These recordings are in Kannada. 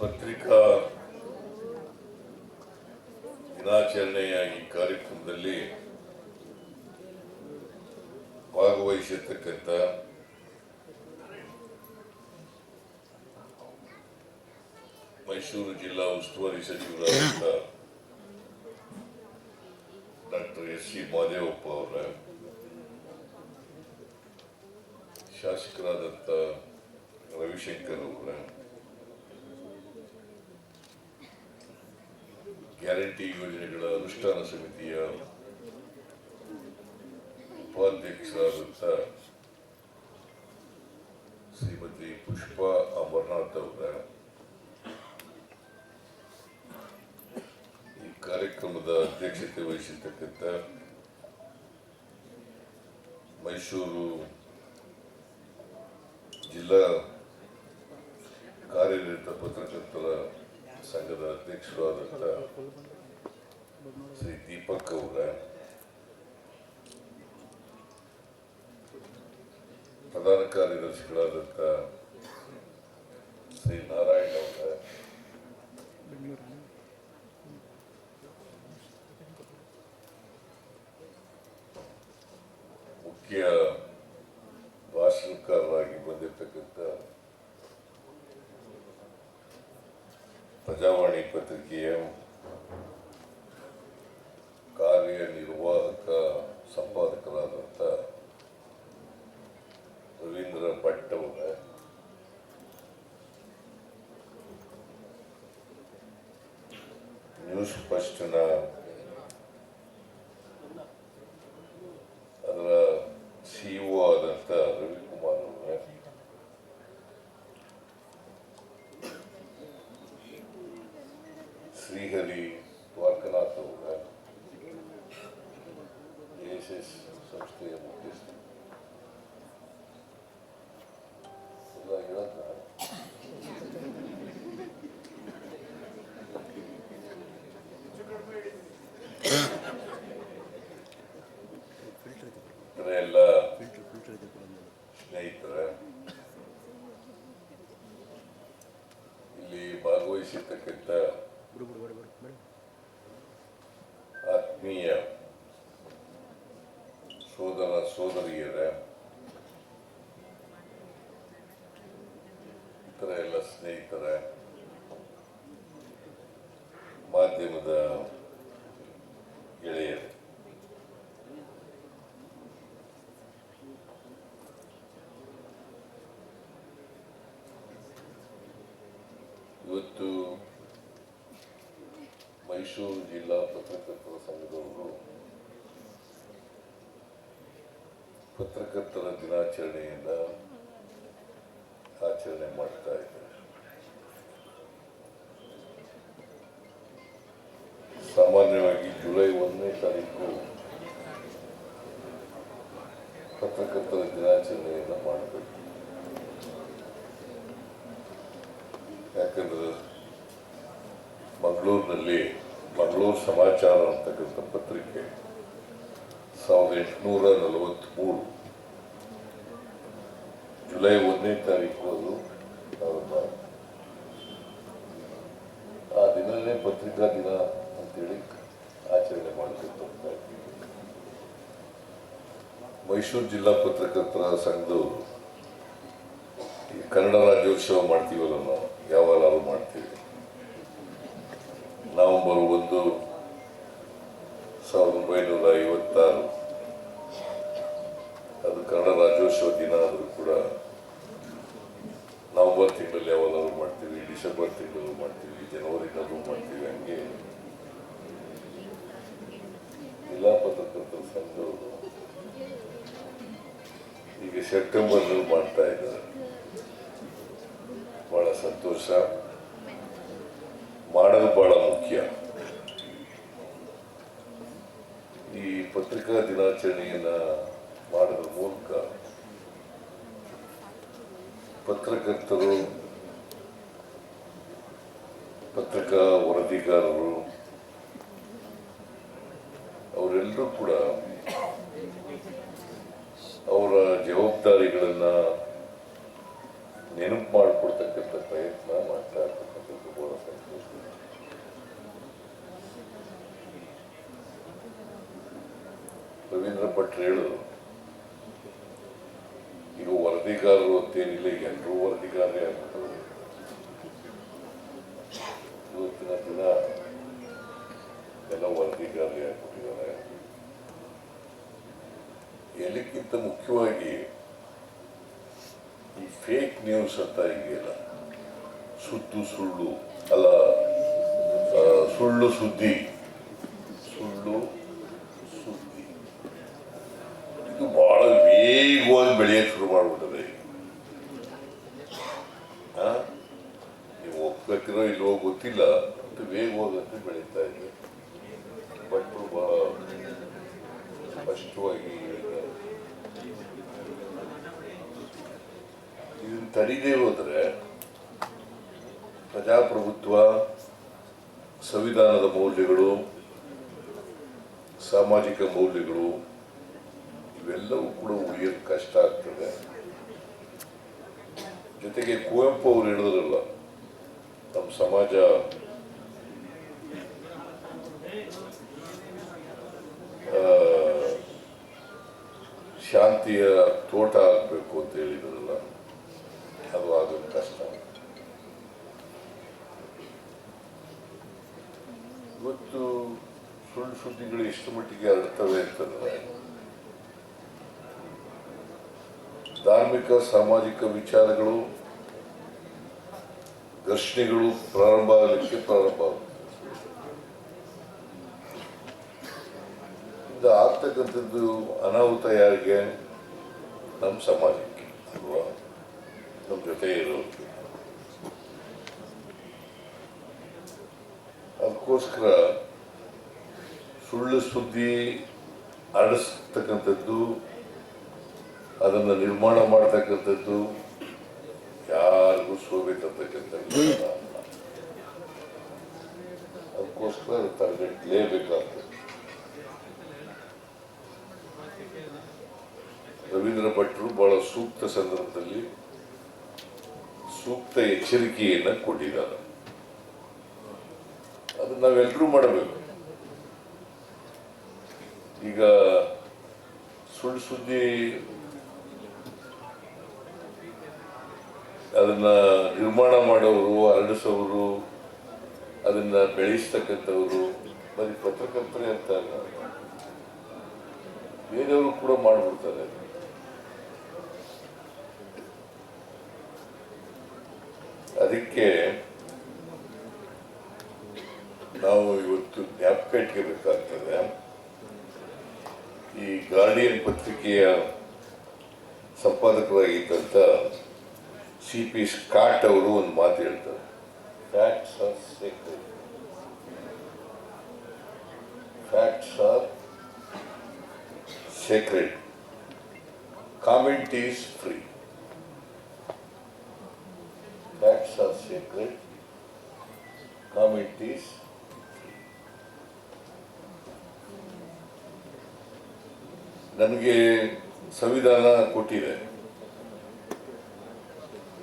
ಪತ್ರಿಕಾ ದಿನಾಚರಣೆಯ ಈ ಕಾರ್ಯಕ್ರಮದಲ್ಲಿ ಭಾಗವಹಿಸಿರ್ತಕ್ಕಂಥ ಮೈಸೂರು ಜಿಲ್ಲಾ ಉಸ್ತುವಾರಿ ಸಚಿವರಾದಂಥ ಡಾಕ್ಟರ್ ಎಸ್ ಸಿ ಮಾದೇವಪ್ಪ ಅವರ, ಶಾಸಕರಾದಂಥ ರವಿಶಂಕರ್ ಅವರ ಗ್ಯಾರಂಟಿ ಯೋಜನೆಗಳ ಅನುಷ್ಠಾನ ಸಮಿತಿಯ ಉಪಾಧ್ಯಕ್ಷರಾದಂಥ ಶ್ರೀಮತಿ ಪುಷ್ಪಾ ಅಮರನಾಥ್ ಅವರ ಈ ಕಾರ್ಯಕ್ರಮದ ಅಧ್ಯಕ್ಷತೆ ವಹಿಸಿರ್ತಕ್ಕಂಥ ಮೈಸೂರು ಜಿಲ್ಲಾ ದೀಪಕ್ ಅವರ ಪ್ರಧಾನ ಕಾರ್ಯದರ್ಶಿಗಳಾದಂಥ ಶ್ರೀ ನಾರಾಯಣ ಅವರ ಮುಖ್ಯ ಭಾಷಣಕಾರರಾಗಿ ಬಂದಿರತಕ್ಕಂಥ ಪ್ರಜಾವಾಣಿ ಪತ್ರಿಕೆಯ ಕಾರ್ಯನಿರ್ವಾಹಕ ಸಂಪಾದಕರಾದಂಥ ರವೀಂದ್ರ ಭಟ್ ಅವರ ನ್ಯೂಸ್ ಫಸ್ಟ್ನ ಹೇಳತ್ನ? ಇತರ ಸೋದರ ಸೋದರಿಯರ ಇತರ ಎಲ್ಲ ಸ್ನೇಹಿತರ ಮಾಧ್ಯಮದ ಪತ್ರಕರ್ತರ ದಿನಾಚರಣೆಯಿಂದ ಆಚರಣೆ ಮಾಡ್ತಾ ಇದ್ದಾರೆ ಸಾಮಾನ್ಯವಾಗಿ ಜುಲೈ ಒಂದನೇ ತಾರೀಕು ಪತ್ರಕರ್ತರ ದಿನಾಚರಣೆಯನ್ನು ಮಾಡಬೇಕು. ಯಾಕಂದ್ರೆ ಮಂಗಳೂರಿನಲ್ಲಿ ಮಂಗಳೂರು ಸಮಾಚಾರ ಅಂತಕ್ಕಂಥ ಪತ್ರಿಕೆ ಸಾವಿರದ ಎಂಟುನೂರ ನಲವತ್ತ್ಮೂರು ಜುಲೈ ಒಂದನೇ ತಾರೀಕು ಅದು ಆ ದಿನನೇ ಪತ್ರಿಕಾ ದಿನ ಅಂತೇಳಿ ಆಚರಣೆ ಮಾಡಬೇಕು ಅಂತ ಮೈಸೂರು ಜಿಲ್ಲಾ ಪತ್ರಕರ್ತರ ಸಂಘದವರು ಈ ಕನ್ನಡ ರಾಜ್ಯೋತ್ಸವ ಮಾಡ್ತೀವಲ್ಲ ನಾವು ಯಾವಾಗಲಾದ್ರೂ ಮಾಡ್ತೀವಿ ನವೆಂಬರ್ ಒಂದು ಸಾವಿರದ ಒಂಬೈನೂರ ಐವತ್ತಾರು ಅದು ಕನ್ನಡ ರಾಜ್ಯೋತ್ಸವ ದಿನ ಆದರೂ ಕೂಡ ನವೆಂಬರ್ ತಿಂಗಳಲ್ಲಿ ಯಾವಾಗಾದ್ರೂ ಮಾಡ್ತೀವಿ, ಡಿಸೆಂಬರ್ ತಿಂಗಳಲ್ಲೂ ಮಾಡ್ತೀವಿ ಜನವರಿನಾದರೂ ಮಾಡ್ತೀವಿ, ಹಂಗೆ. ಜಿಲ್ಲಾ ಪತ್ರಕರ್ತರ ಸಂಘದವರು ಈಗ ಸೆಪ್ಟೆಂಬರ್ನಲ್ಲಿ ಮಾಡ್ತಾ ಇದ್ದಾರೆ. ಬಹಳ ಸಂತೋಷ. ಮಾಡೋದು ಭಾಳ ಮುಖ್ಯ. ಈ ಪತ್ರಿಕಾ ದಿನಾಚರಣೆಯನ್ನು ಮಾಡೋದ್ರ ಮೂಲಕ ಪತ್ರಕರ್ತರು, ಪತ್ರಿಕಾ ವರದಿಗಾರರು, ಅವರೆಲ್ಲರೂ ಕೂಡ ಅವರ ಜವಾಬ್ದಾರಿಗಳನ್ನು ನೆನಪು ಮಾಡಿಕೊಡ್ತಕ್ಕಂಥ ಪ್ರಯತ್ನ ಮಾಡ್ತಾ ಇರ್ತಕ್ಕಂಥದ್ದು ಬಹಳ ಸಂತೋಷ. ರವೀಂದ್ರ ಭಟ್ರು ವರದಿಗಾರರು ಅಂತೇನಿಲ್ಲ ಈಗ ಎಲ್ಲರೂ ವರದಿಗಾರರೇ ದಿನ ಎಲ್ಲ ಆಗ್ಬಿಟ್ಟಿದ್ದಾರೆ. ಎಲ್ಲಕ್ಕಿಂತ ಮುಖ್ಯವಾಗಿ ಈ ಫೇಕ್ ನ್ಯೂಸ್ ಅಂತ ಇದೆಯಲ್ಲ, ಸುದ್ದು, ಸುಳ್ಳು, ಅಲ್ಲ ಸುಳ್ಳು ಸುದ್ದಿ. ಸುಳ್ಳು ಸುದ್ದಿ. ಇದು ಬಹಳ ವೇಗವಾಗಿ ಬೆಳೆಯಕ್ಕೆ ಶುರು ಮಾಡ್ಬಿಟ್ಟದೆ ಆ? ನೀವು ಒಪ್ಕೊತಿರೋ ಇಲ್ವೋ ಗೊತ್ತಿಲ್ಲ ಅದು ವೇಗವಾಗಿ ಅಂತ ಬೆಳೀತಾ ಇದೆ ಭಟ್ರು ಬಹಳ ಸ್ಪಷ್ಟವಾಗಿ ಹೇಳಿದ್ದಾರೆ ಇದನ್ನು ಹೋದರೆ ಪ್ರಜಾಪ್ರಭುತ್ವ, ಸಂವಿಧಾನದ ಮೌಲ್ಯಗಳು, ಸಾಮಾಜಿಕ ಮೌಲ್ಯಗಳು, ಇವೆಲ್ಲವೂ ಕೂಡ ಉಳಿಯೋದು ಕಷ್ಟ ಆಗ್ತದೆ. ಜೊತೆಗೆ ಕುವೆಂಪು ಅವರು ಹೇಳಿದ್ರಲ್ಲ, ನಮ್ಮ ಸಮಾಜ ಆ, ಶಾಂತಿಯ ತೋಟ ಆಗಬೇಕು ಅಂತ ಹೇಳಿದ್ರಲ್ಲ, ಅದು ಆಗೋದು ಕಷ್ಟ. ಇವತ್ತು ಸುಳ್ಳು ಸುದ್ದಿಗಳು ಎಷ್ಟು ಮಟ್ಟಿಗೆ ಹರಡ್ತವೆ ಅಂತಂದ್ರೆ, ಧಾರ್ಮಿಕ, ಸಾಮಾಜಿಕ ವಿಚಾರಗಳು, ಘರ್ಷಣೆಗಳು ಪ್ರಾರಂಭ ಆಗಲಿಕ್ಕೆ ಪ್ರಾರಂಭ ಆಗುತ್ತೆ ಇದು ಆಗ್ತಕ್ಕಂಥದ್ದು ಅನಾಹುತ ಯಾರಿಗೆ ನಮ್ಮ ಸಮಾಜಕ್ಕೆ ಅಲ್ವಾ? ನಮ್ಮ ಜೊತೆ ಇರೋರಿಗೆ. ಅದಕ್ಕೋಸ್ಕರ ಸುಳ್ಳು ಸುದ್ದಿ ಹರಡಿಸ್ತಕ್ಕಂಥದ್ದು, ಅದನ್ನು ನಿರ್ಮಾಣ ಮಾಡ್ತಕ್ಕಂಥದ್ದು ಯಾರಿಗೂ ಶೋಭೆ ತರ್ತಕ್ಕಂಥದ್ದು. ಅದಕ್ಕೋಸ್ಕರ ಅದು ರವೀಂದ್ರ ಭಟ್ರು ಬಹಳ ಸೂಕ್ತ ಸಂದರ್ಭದಲ್ಲಿ ಸೂಕ್ತ ಎಚ್ಚರಿಕೆಯನ್ನು ಕೊಟ್ಟಿದ್ದಾರೆ. ಅದು ನಾವೆಲ್ಲರೂ ಮಾಡಬೇಕು. ಈಗ ಸುಳ್ಳು ಸುದ್ದಿ ಅದನ್ನ ನಿರ್ಮಾಣ ಮಾಡೋರು, ಹರಡಿಸೋರು, ಅದನ್ನ ಬೆಳೆಸ್ತಕ್ಕಂಥವ್ರು ಬರೀ ಪತ್ರಕರ್ತರೇ ಅಂತ ಬೇರೆಯವರು ಕೂಡ ಮಾಡ್ಬಿಡ್ತಾರೆ. ಅದಕ್ಕೆ ನಾವು ಇವತ್ತು ಜ್ಞಾಪಕ ಇಟ್ಕೋಬೇಕಾಗ್ತದೆ ಈ ಗಾರ್ಡಿಯನ್ ಪತ್ರಿಕೆಯ ಸಂಪಾದಕರಾಗಿದ್ದಂಥ ಸಿ ಪಿ ಸ್ಕಾಟ್ ಅವರು ಒಂದು ಮಾತು ಹೇಳ್ತಾರೆ. Facts are secret facts are secret comment is are sacred ನನಗೆ ಸಂವಿಧಾನ ಕೊಟ್ಟಿದೆ.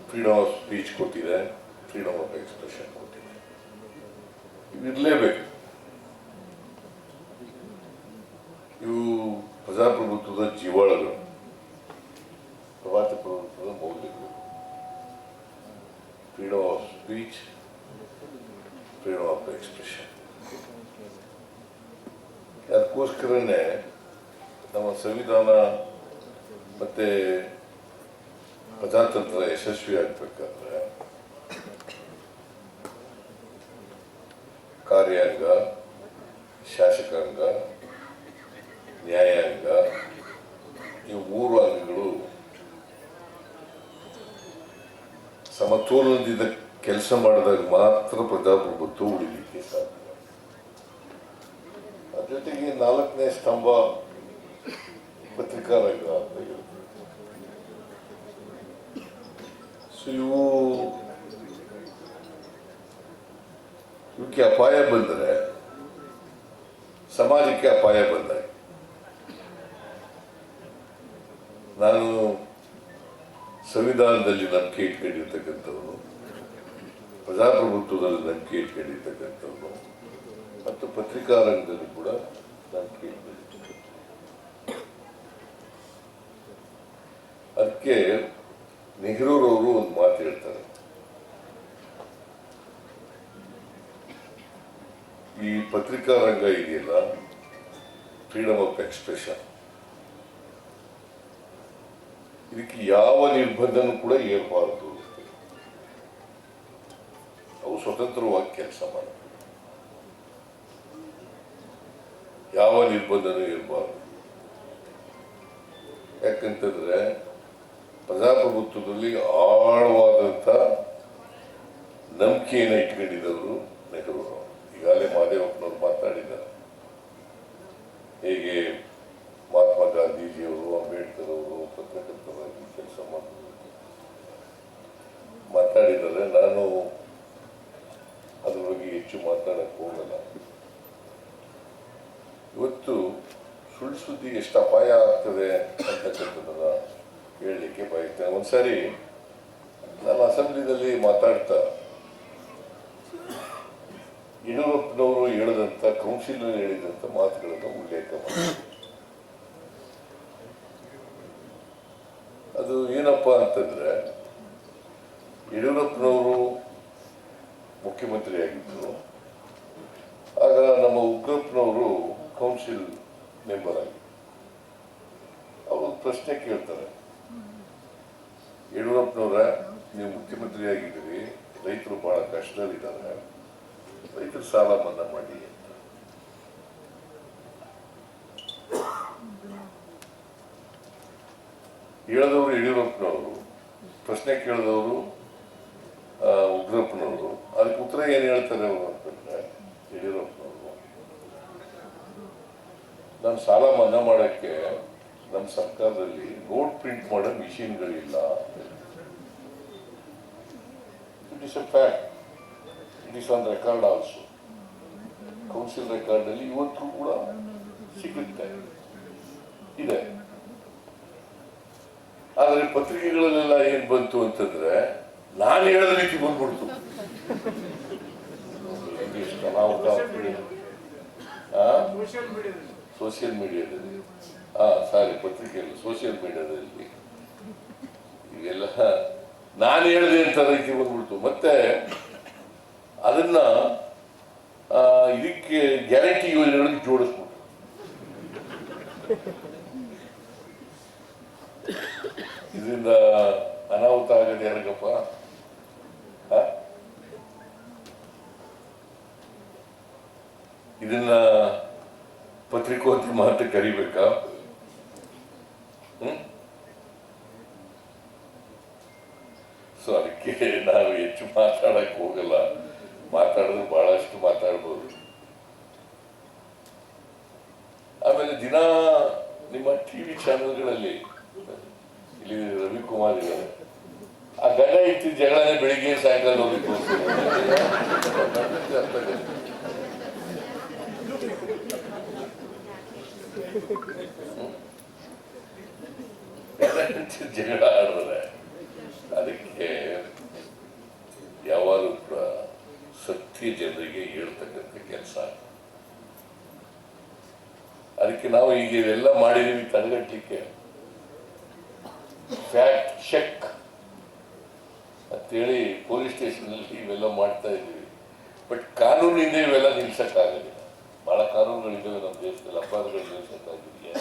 ಫ್ರೀಡಮ್ ಆಫ್ ಸ್ಪೀಚ್ ಕೊಟ್ಟಿದೆ. ಫ್ರೀಡಮ್ ಆಫ್ ಎಕ್ಸ್ಪ್ರೆಷನ್ ಕೊಟ್ಟಿದೆ. ಇವಿರಲೇಬೇಕು ಇವು ಪ್ರಜಾಪ್ರಭುತ್ವದ ಜೀವಾಳಗಳು ಪ್ರಜಾಪ್ರಭುತ್ವದ ಮೌಲ್ಯಗಳು freedom of speech, freedom of expression ಅದಕ್ಕೋಸ್ಕರನೇ ನಮ್ಮ ಸಂವಿಧಾನ ಮತ್ತೆ ಪ್ರಜಾತಂತ್ರ ಯಶಸ್ವಿ ಆಗ್ಬೇಕಾದ್ರೆ ಕಾರ್ಯಾಂಗ ಕೆಲಸ ಮಾಡಿದಾಗ ಮಾತ್ರ ಪ್ರಜಾಪ್ರಭುತ್ವ ಉಳಿಲಿಕ್ಕೆ ಸಾಧ್ಯ. ಜೊತೆಗೆ ನಾಲ್ಕನೇ ಸ್ತಂಭ ಪತ್ರಿಕಾ ರಂಗ ಅಂತ ಹೇಳ್ತೀವಿ. ಸೊ ಇವು ಇವಕ್ಕೆ ಅಪಾಯ ಬಂದರೆ, ಸಮಾಜಕ್ಕೆ ಅಪಾಯ ಬಂದರೆ, ನಾನು ಸಂವಿಧಾನದಲ್ಲಿ ನಂಬಿಕೆ ಇಟ್ಕೊಂಡಿರ್ತಕ್ಕಂಥವ್ರು ಪ್ರಜಾಪ್ರಭುತ್ವದಲ್ಲಿ ನಾನು ಕೇಳಿ ಕೇಳಿರ್ತಕ್ಕಂಥವ್ರು ಮತ್ತು ಪತ್ರಿಕಾರಂಗದಲ್ಲಿ ಕೂಡ ನಾನು ಕೇಳಿ ಅದಕ್ಕೆ ನೆಹರೂರವರು ಒಂದು ಮಾತು ಹೇಳ್ತಾರೆ. ಈ ಪತ್ರಿಕಾ ರಂಗ ಇದೆಯಲ್ಲ ಫ್ರೀಡಮ್ ಆಫ್ ಎಕ್ಸ್ಪ್ರೆಷನ್ ಇದಕ್ಕೆ ಯಾವ ನಿರ್ಬಂಧನೂ ಕೂಡ ಏರ್ಬಾರದು ಸ್ವತಂತ್ರವಾಗಿ ಕೆಲಸ ಮಾಡಬೇಕು ಯಾವ ನಿರ್ಬಂಧನೂ ಇರಬಾರ್ದು. ಯಾಕಂತಂದ್ರೆ ಪ್ರಜಾಪ್ರಭುತ್ವದಲ್ಲಿ ಆಳವಾದಂಥ ನಂಬಿಕೆಯನ್ನು ಇಟ್ಕೊಂಡಿದ್ದವರು ನೆಹರು ಈಗಾಗಲೇ ಮಹಾದೇವಪ್ಪನವರು ಮಾತಾಡಿದ್ದಾರೆ. ಹೇಗೆ ಮಹಾತ್ಮ ಗಾಂಧೀಜಿಯವರು, ಅಂಬೇಡ್ಕರ್ ಅವರು, ಪತ್ರಕರ್ತರಾಗಿ ಕೆಲಸ ಮಾಡಿದ್ರು ಮಾತಾಡಿದರೆ ನಾನು ಹೆಚ್ಚು ಹೋಗಲ್ಲ ಇವತ್ತು ಸುಳ್ಳು ಸುದ್ದಿ ಎಷ್ಟು ಅಪಾಯ ಆಗ್ತದೆ ಅಂತಕ್ಕಂಥದ್ದನ್ನ ಹೇಳಲಿಕ್ಕೆ ಬಯಸ್ತೇನೆ. ಒಂದ್ಸರಿ ನಾನು ಅಸೆಂಬ್ಲಿದಲ್ಲಿ ಮಾತಾಡ್ತಾ ಯಡಿಯೂರಪ್ಪನವರು ಹೇಳಿದಂಥ ಕೌನ್ಸಿಲ್ ಹೇಳಿದಂಥ ಮಾತುಗಳನ್ನು ಉಲ್ಲೇಖ ಮಾಡಿ ಅದು ಏನಪ್ಪಾ ಅಂತಂದ್ರೆ, ಯಡಿಯೂರಪ್ಪನವರು ಮುಖ್ಯಮಂತ್ರಿಯಾಗಿದ್ದರು ಆಗ ನಮ್ಮ ಉಗ್ರಪ್ಪನವರು ಕೌನ್ಸಿಲ್ ಮೆಂಬರ್ ಆಗಿ. ಅವರು ಪ್ರಶ್ನೆ ಕೇಳ್ತಾರೆ. ಯಡಿಯೂರಪ್ಪನವರ ನೀವು ಮುಖ್ಯಮಂತ್ರಿ ಆಗಿದ್ದೀರಿ, ರೈತರು ಬಹಳ ಕಷ್ಟದಲ್ಲಿದ್ದಾರೆ, ರೈತರ ಸಾಲ ಮನ್ನಾ ಮಾಡಿ ಅಂತ. ಹೇಳಿದವರು ಯಡಿಯೂರಪ್ಪನವರು, ಪ್ರಶ್ನೆ ಕೇಳಿದವರು ಉಗ್ರಪ್ಪನವರು. ಅದಕ್ಕೆ ಉತ್ತರ ಏನು ಹೇಳ್ತಾರೆ ಅವರು ಅಂತಂದ್ರೆ ಯಡಿಯೂರಪ್ಪನವರು ನಾನು ಸಾಲ ಮನ್ನಾ ಮಾಡೋಕ್ಕೆ ನಮ್ಮ ಸರ್ಕಾರದಲ್ಲಿ ನೋಟ್ ಪ್ರಿಂಟ್ ಮಾಡೋ ಮಿಷಿನ್ಗಳಿಲ್ಲ. It is a fact it is on record also council ರೆಕಾರ್ಡಲ್ಲಿ ಇವತ್ತು ಕೂಡ ಸಿಗುತ್ತೆ. ಇದೆ. ಆದರೆ ಪತ್ರಿಕೆಗಳಲ್ಲೆಲ್ಲ ಏನು ಬಂತು ಅಂತಂದ್ರೆ ನಾನು ಹೇಳಿದ ರೀತಿ ಬಂದ್ಬಿಡ್ತು. ಇಂಗ್ಲಿಷ್. ಆ? ಸೋಷಿಯಲ್ ಮೀಡಿಯಾದಲ್ಲಿ. ಆ, ಸಾರಿ, ಪತ್ರಿಕೆಯಲ್ಲಿ, ಸೋಷಿಯಲ್ ಮೀಡಿಯಾದಲ್ಲಿ. ಈಗೆಲ್ಲ ನಾನು ಹೇಳಿದೆ ಅಂತ ರೀತಿ ಬಂದ್ಬಿಡ್ತು. ಮತ್ತೆ ಅದನ್ನ ಇದಕ್ಕೆ ಗ್ಯಾರಂಟಿ ಯೋಜನೆಗಳಿಗೆ ಜೋಡಿಸ್ಬಿಟ್ಟು ಇದರಿಂದ ಅನಾಹುತ ಆಗದೆ ಯಾರಿಗಪ್ಪ? ಇದನ್ನ ಪತ್ರಿಕೋದ್ಯಮ ಅಂತ ಕರಿಬೇಕಾ? ಹ್ಮ್? ಸೊ ಅದಕ್ಕೆ ನಾವು ಹೆಚ್ಚು ಮಾತಾಡಕ್ ಹೋಗಲ್ಲ. ಮಾತಾಡಿದ್ರೆ ಬಹಳಷ್ಟು ಮಾತಾಡ್ಬೋದು. ಆಮೇಲೆ ದಿನ ನಿಮ್ಮ ಟಿವಿ ಚಾನೆಲ್ಗಳಲ್ಲಿ, ಇಲ್ಲಿ ರವಿಕುಮಾರ್ ಇದ್ದಾರೆ. ಆ ಗಂಡ ಇತ್ತು ಜಗಳನೇ ಬೆಳಿಗ್ಗೆ ಸಾಯಂಕಾಲ ಹೋಗಿ ಜಗಳ ಅದಕ್ಕೆ ಯಾವಾಗಲೂ ಕೂಡ ಸತ್ಯ ಜನರಿಗೆ ಹೇಳ್ತಕ್ಕಂಥ ಕೆಲಸ. ಅದಕ್ಕೆ ನಾವು ಈಗ ಇವೆಲ್ಲ ಮಾಡಿದೀವಿ ತಡೆಗಟ್ಟಲಿಕ್ಕೆ ಫ್ಯಾಕ್ಟ್ ಚೆಕ್ ಅಂತೇಳಿ ಪೊಲೀಸ್ ಸ್ಟೇಷನಲ್ಲಿ ಇವೆಲ್ಲ ಮಾಡ್ತಾ ಇದ್ದೀವಿ. ಬಟ್ ಕಾನೂನಿಂದ ಇವೆಲ್ಲ ನಿಲ್ಸಕ್ಕಾಗಲಿಲ್ಲ. ಬಹಳ ಕಾನೂನುಗಳಿದ್ದಾವೆ ನಮ್ಮ ದೇಶದಲ್ಲಿ, ಅಪರಾಧಗಳು ನಿಲ್ಸಕ್ಕಾಗಿದೆಯಾ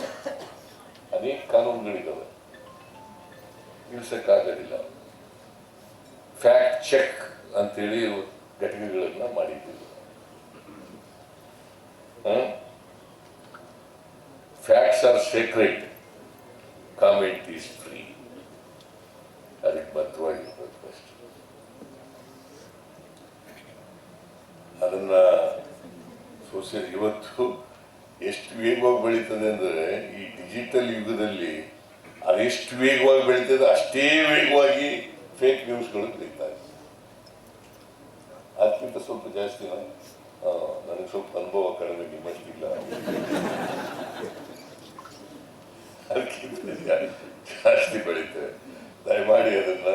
ಅನೇಕ ಕಾನೂನುಗಳಿದ್ದಾವೆ. ನಿಲ್ಸಕ್ಕಾಗೋದಿಲ್ಲ ಫ್ಯಾಕ್ಟ್ ಚೆಕ್ ಅಂತೇಳಿ ಘಟನೆಗಳನ್ನ ಮಾಡಿದ್ದೀವಿ. Facts are secret comment is free ಅದಕ್ಕೆ ಬದ್ಧವಾಗಿರ್ಬೇಕು ಅಷ್ಟೇ ಅದನ್ನ ಸೋಷಿಯಲ್ ಇವತ್ತು ಎಷ್ಟು ವೇಗವಾಗಿ ಬೆಳೀತದೆ ಅಂದ್ರೆ ಈ ಡಿಜಿಟಲ್ ಯುಗದಲ್ಲಿ ಅದೆಷ್ಟು ವೇಗವಾಗಿ ಬೆಳೀತದೆ ಅಷ್ಟೇ ವೇಗವಾಗಿ ಫೇಕ್ ನ್ಯೂಸ್ಗಳು ಬೆಳೀತಾ ಇದೆ ಅದಕ್ಕಿಂತ ಸ್ವಲ್ಪ ಜಾಸ್ತಿನ ಆ, ನನಗೆ ಸ್ವಲ್ಪ ಅನುಭವ ಕಡಿಮೆ, ನಿಮ್ಮಷ್ಟಿಲ್ಲ. ಜಾಸ್ತಿ ಬೆಳೀತದೆ ದಯಮಾಡಿ ಅದನ್ನ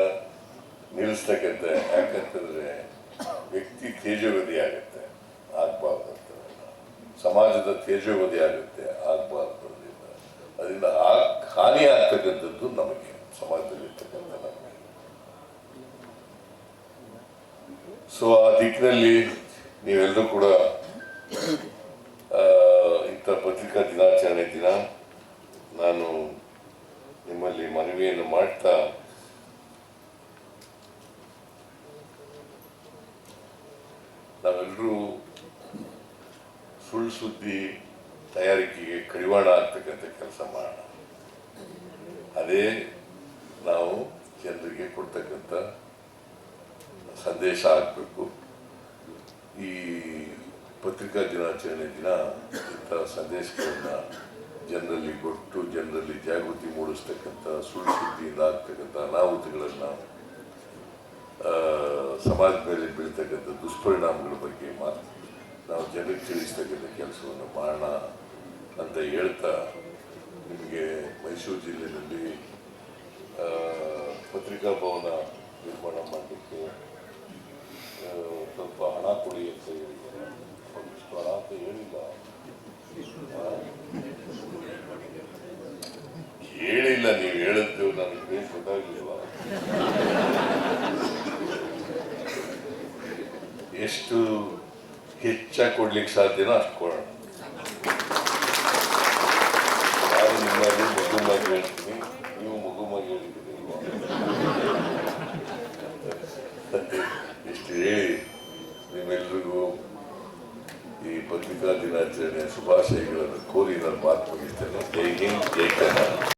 ನಿಲ್ಲಿಸ್ತಕ್ಕಂಥ ಯಾಕಂತಂದ್ರೆ ವ್ಯಕ್ತಿ ತೇಜೋಗತಿ ಆಗುತ್ತೆ ಆಗ್ಬಾರ್ದು ಸಮಾಜದ ತೇಜೋಗತಿ ಆಗುತ್ತೆ, ಆಗ್ಬಾರ್ದು ಅದರಿಂದ ಹಾನಿ ಆಗ್ತಕ್ಕಂಥದ್ದು ನಮಗೆ ಸಮಾಜದಲ್ಲಿ ಇರ್ತಕ್ಕಂಥ ನಾನು ಸೊ ಆ ದಿಕ್ಕಿನಲ್ಲಿ ನೀವೆಲ್ಲರೂ ಕೂಡ ಇಂಥ ಪತ್ರಿಕಾ ದಿನಾಚರಣೆ ದಿನ ನಾನು ನಿಮ್ಮಲ್ಲಿ ಮನವಿಯನ್ನು ಮಾಡ್ತಾ ನಾವೆಲ್ಲರೂ ಸುಳ್ಳು ಸುದ್ದಿ ತಯಾರಿಕೆಗೆ ಕಡಿವಾಣ ಆಗ್ತಕ್ಕಂಥ ಕೆಲಸ ಮಾಡೋಣ. ಅದೇ ನಾವು ಜನರಿಗೆ ಕೊಡ್ತಕ್ಕಂಥ ಸಂದೇಶ ಆಗಬೇಕು ಈ ಪತ್ರಿಕಾ ದಿನಾಚರಣೆ ದಿನ ಇಂಥ ಸಂದೇಶಗಳನ್ನ ಜನರಲ್ಲಿ ಕೊಟ್ಟು ಜನರಲ್ಲಿ ಜಾಗೃತಿ ಮೂಡಿಸ್ತಕ್ಕಂಥ ಸುಳ್ಳು ಸುದ್ದಿಯಿಂದ ಆಗ್ತಕ್ಕಂಥ ಅನಾಹುತಗಳನ್ನು ಸಮಾಜದ ಮೇಲೆ ಬೀಳ್ತಕ್ಕಂಥ ದುಷ್ಪರಿಣಾಮಗಳ ಬಗ್ಗೆ ಮಾತು, ನಾವು ಜನರಿಗೆ ತಿಳಿಸ್ತಕ್ಕಂಥ ಕೆಲಸವನ್ನು ಮಾಡೋಣ ಅಂತ ಹೇಳ್ತಾ ನಿಮಗೆ ಮೈಸೂರು ಜಿಲ್ಲೆಯಲ್ಲಿ ಪತ್ರಿಕಾ ಭವನ ನಿರ್ಮಾಣ ಮಾಡಲಿಕ್ಕೆ ಸ್ವಲ್ಪ ಹಣ ಕೊಡಿ ಅಂತ ಹೇಳಿದ್ದಾರೆ. ಏನಿಲ್ಲ ಅಂತ ಹೇಳಿಲ್ಲ? ಹೇಳಿಲ್ಲ ನೀವು ಹೇಳಿದ್ದು ನನಗೆ ಗೊತ್ತಾಗಲಿಲ್ಲ ಎಷ್ಟು ಹೆಚ್ಚಾಗಿ ಕೊಡ್ಲಿಕ್ಕೆ ಸಾಧ್ಯನೋ ಅಷ್ಟು ಕೊಡೋಣ ನಾನು ನಿಮ್ಮಲ್ಲಿ ಮಗುಮಾಗಿ ಹೇಳ್ತೀನಿ ನೀವು ಮಗುಮಾಗಿ ಹೇಳಿದ್ದೀರಿ ಇಲ್ವಾ? ಇಷ್ಟು ಹೇಳಿ ನಿಮ್ಮೆಲ್ರಿಗೂ ಈ ಪತ್ರಿಕಾ ದಿನಾಚರಣೆಯ ಶುಭಾಶಯಗಳನ್ನು ಕೋರಿ ನಾನು ಮಾತು ಮುಗಿಸ್ತೇನೆ. ಜೈ ಹಿಂದ್ ಜೈ